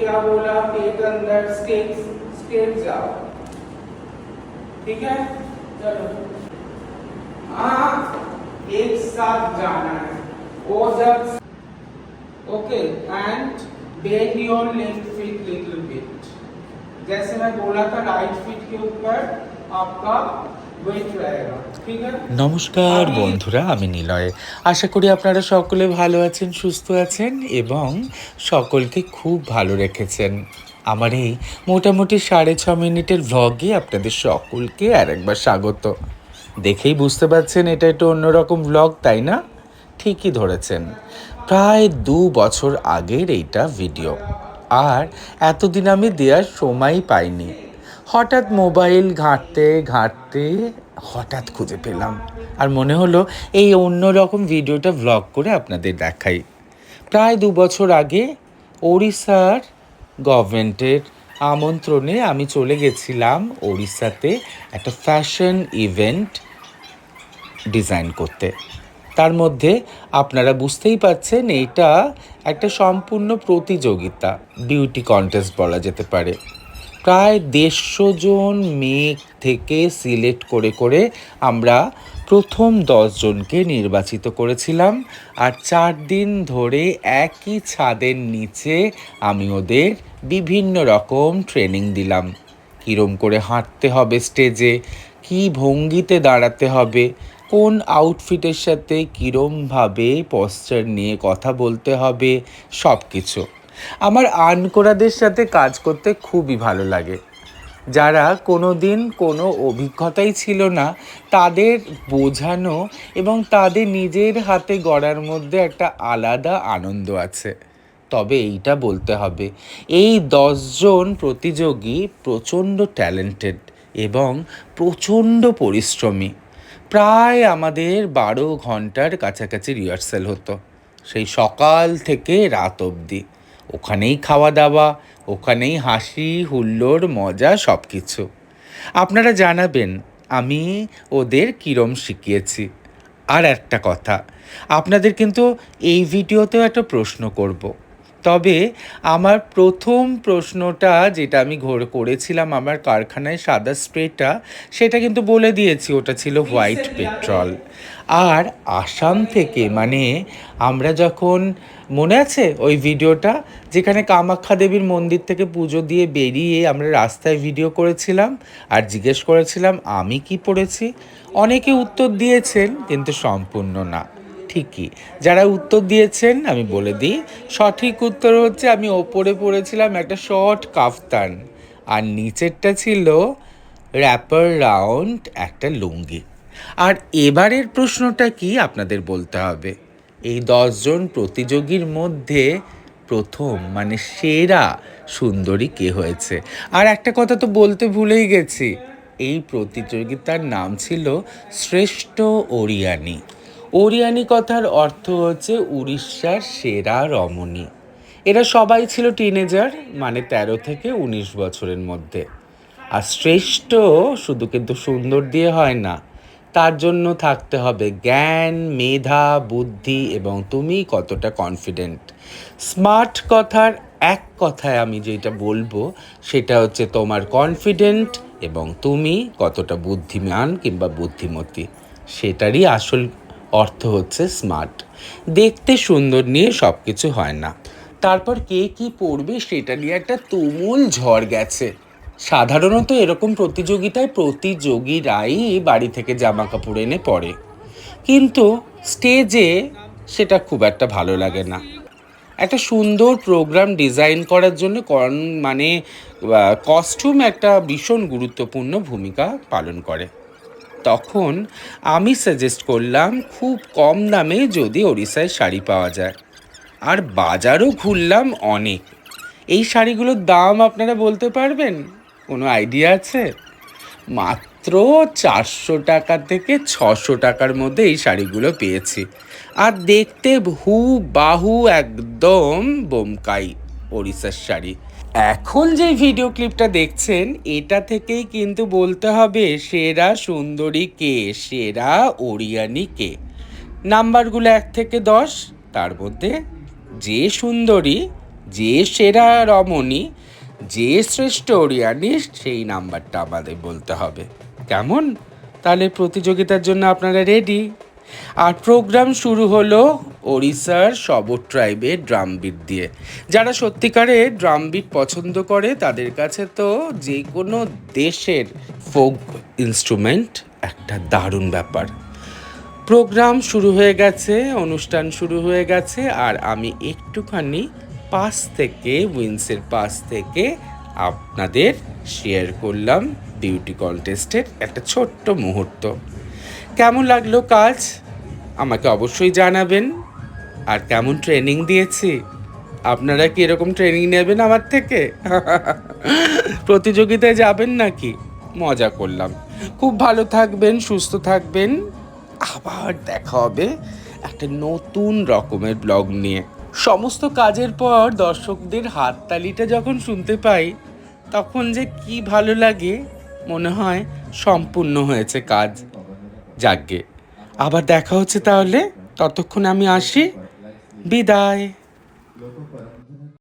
क्या बोला? पेट अंदर स्ट्रेट स्ट्रेट जाओ। ठीक है? चलो। हाँ एक साथ जाना है। ओ जब okay and bend your left feet little bit जैसे मैं बोला था राइट फीट के ऊपर নমস্কার বন্ধুরা আমি নিলয়। আশা করি আপনারা সকলে ভালো আছেন সুস্থ আছেন এবং সকলকে খুব ভালো রেখেছেন। আমার এই মোটামুটি সাড়ে ছ মিনিটের ভ্লগে আপনাদের সকলকে আরেকবার স্বাগত। দেখেই বুঝতে পারছেন এটা একটু অন্যরকম ভ্লগ তাই না? ঠিকই ধরেছেন। প্রায় দু বছর আগের এইটা ভিডিও আর এতদিন আমি দেওয়ার সময় পাইনি। হঠাৎ মোবাইল ঘাঁটতে ঘাঁটতে হঠাৎ খুঁজে পেলাম। আর মনে হলো এই অন্যরকম ভিডিওটা ভ্লগ করে আপনাদের দেখাই। প্রায় দু বছর আগে ওড়িশার গভর্নমেন্টের আমন্ত্রণে আমি চলে গেছিলাম ওড়িশাতে একটা ফ্যাশন ইভেন্ট ডিজাইন করতে। তার মধ্যে আপনারা বুঝতেই পাচ্ছেন এটা একটা সম্পূর্ণ প্রতিযোগিতা বিউটি কন্টেস্ট বলা যেতে পারে। প্রায় দেড়শো জন মেয়ে থেকে সিলেক্ট করে করে আমরা প্রথম দশজনকে নির্বাচিত করেছিলাম। আর চার দিন ধরে একই ছাদের নিচে আমি ওদের বিভিন্ন রকম ট্রেনিং দিলাম। কীরম করে হাঁটতে হবে স্টেজে, কী ভঙ্গিতে দাঁড়াতে হবে, কোন আউটফিটের সাথে কীরমভাবে পশ্চার নিয়ে কথা বলতে হবে সব কিছু আমার আনকোরাদের সাথে কাজ করতে খুবই ভালো লাগে। যারা কোনো দিন কোনো অভিজ্ঞতাই ছিল না, তাদের বোঝানো এবং তাদের নিজের হাতে গড়ার মধ্যে একটা আলাদা আনন্দ আছে। তবে এইটা বলতে হবে, এই দশজন প্রতিযোগী প্রচণ্ড ট্যালেন্টেড এবং প্রচণ্ড পরিশ্রমী। প্রায় আমাদের বারো ঘণ্টার কাছাকাছি রিহার্সেল হতো, সেই সকাল থেকে রাত অবধি। ওখানেই খাওয়া দাওয়া ওখানেই হাসি, হুল্লোড়, মজা সব কিছু আপনারা জানাবেন, আমি ওদের কীরম শিখিয়েছি। আর একটা কথা, আপনাদের কিন্তু এই ভিডিওতেও একটা প্রশ্ন করব। তবে আমার প্রথম প্রশ্নটা যেটা আমি ঘোর করেছিলাম আমার কারখানায় সাদা স্প্রেটা সেটা কিন্তু বলে দিয়েছি ওটা ছিল হোয়াইট পেট্রোল। আর আসাম থেকে মানে আমরা যখন মনে আছে ওই ভিডিওটা? যেখানে কামাখ্যা দেবীর মন্দির থেকে পুজো দিয়ে বেরিয়ে আমরা রাস্তায় ভিডিও করেছিলাম আর জিজ্ঞেস করেছিলাম আমি কি পড়েছি? অনেকে উত্তর দিয়েছেন কিন্তু সম্পূর্ণ না। ঠিকই। যারা উত্তর দিয়েছেন, আমি বলে দিই, সঠিক উত্তর হচ্ছে আমি ওপরে পড়েছিলাম একটা শর্ট কাফতান, আর নিচেরটা ছিল র্যাপার রাউন্ড একটা লুঙ্গি। আর এবারের প্রশ্নটা কি আপনাদের বলতে হবে? এই দশজন প্রতিযোগীর মধ্যে প্রথম মানে সেরা সুন্দরী কে হয়েছে? আর একটা কথা তো বলতে ভুলেই গেছি, এই প্রতিযোগিতার নাম ছিল শ্রেষ্ঠ ওরিয়ানি ওরিয়ানি কথার অর্থ হচ্ছে উড়িষ্যার সেরা রমণী। এরা সবাই ছিল টিনেজার মানে তেরো থেকে উনিশ বছরের মধ্যে। আর শ্রেষ্ঠ শুধু কিন্তু সুন্দর দিয়ে হয় না, তার জন্য থাকতে হবে জ্ঞান, মেধা, বুদ্ধি এবং তুমি কতটা কনফিডেন্ট স্মার্ট কথার এক কথায় আমি যেটা বলব, সেটা হচ্ছে তোমার কনফিডেন্ট এবং তুমি কতটা বুদ্ধিমান কিংবা বুদ্ধিমতী, সেটারই আসল অর্থ হচ্ছে স্মার্ট দেখতে সুন্দর নিয়ে সব কিছু হয় না। তারপর কে কি পড়বে সেটা নিয়ে একটা তুমুল ঝড় গেছে। সাধারণত এরকম প্রতিযোগিতায় প্রতিযোগীরাই বাড়ি থেকে জামা কাপড় এনে পরে কিন্তু স্টেজে সেটা খুব একটা ভালো লাগে না। একটা সুন্দর প্রোগ্রাম ডিজাইন করার জন্য মানে কস্টিউম একটা ভীষণ গুরুত্বপূর্ণ ভূমিকা পালন করে। তখন আমি সাজেস্ট করলাম খুব কম দামে যদি ওড়িশায় শাড়ি পাওয়া যায়। আর বাজারও ঘুরলাম অনেক। এই শাড়িগুলোর দাম আপনারা বলতে পারবেন? কোনো আইডিয়া আছে? মাত্র চারশো টাকা থেকে ছশো টাকার মধ্যে এই শাড়িগুলো পেয়েছি। আর দেখতে হু বাহু একদম বোমকাই ওড়িশার শাড়ি। এখন যে ভিডিও ক্লিপটা দেখছেন, এটা থেকেই কিন্তু বলতে হবে সেরা সুন্দরী কে? সেরা ওরিয়ানি কে? নাম্বারগুলো এক থেকে দশ, তার মধ্যে যে সুন্দরী, যে সেরা রমণী, যে শ্রেষ্ঠ ওরিয়ানি সেই নাম্বারটা আমাদের বলতে হবে। কেমন? তাহলে প্রতিযোগিতার জন্য আপনারা রেডি আর প্রোগ্রাম শুরু হলো ওড়িশার শবর ট্রাইবের ড্রাম বিট দিয়ে। যারা সত্যিকারে ড্রাম বিট পছন্দ করে, তাদের কাছে তো যে কোনো দেশের ফোক ইনস্ট্রুমেন্ট একটা দারুণ ব্যাপার। প্রোগ্রাম শুরু হয়ে গেছে, অনুষ্ঠান শুরু হয়ে গেছে, আর আমি একটুখানি পাশ থেকে উইন্সের পাশ থেকে আপনাদের শেয়ার করলাম বিউটি কন্টেস্টের একটা ছোট্ট মুহূর্ত। কেমন লাগল কাজ? আমাকে অবশ্যই জানাবেন। আর কেমন ট্রেনিং দিয়েছি? আপনারা কি এরকম ট্রেনিং নেবেন আমার থেকে? প্রতিযোগিতায় যাবেন নাকি? মজা করলাম। খুব ভালো থাকবেন, সুস্থ থাকবেন। আবার দেখা হবে একটা নতুন রকমের ব্লগ নিয়ে। সমস্ত কাজের পর দর্শকদের হাততালিটা যখন শুনতে পাই, তখন যে কি ভালো লাগে, মনে হয় সম্পূর্ণ হয়েছে কাজ। যাকগে আবার দেখা হচ্ছে তাহলে। ততক্ষণ আমি আসি। বিদায়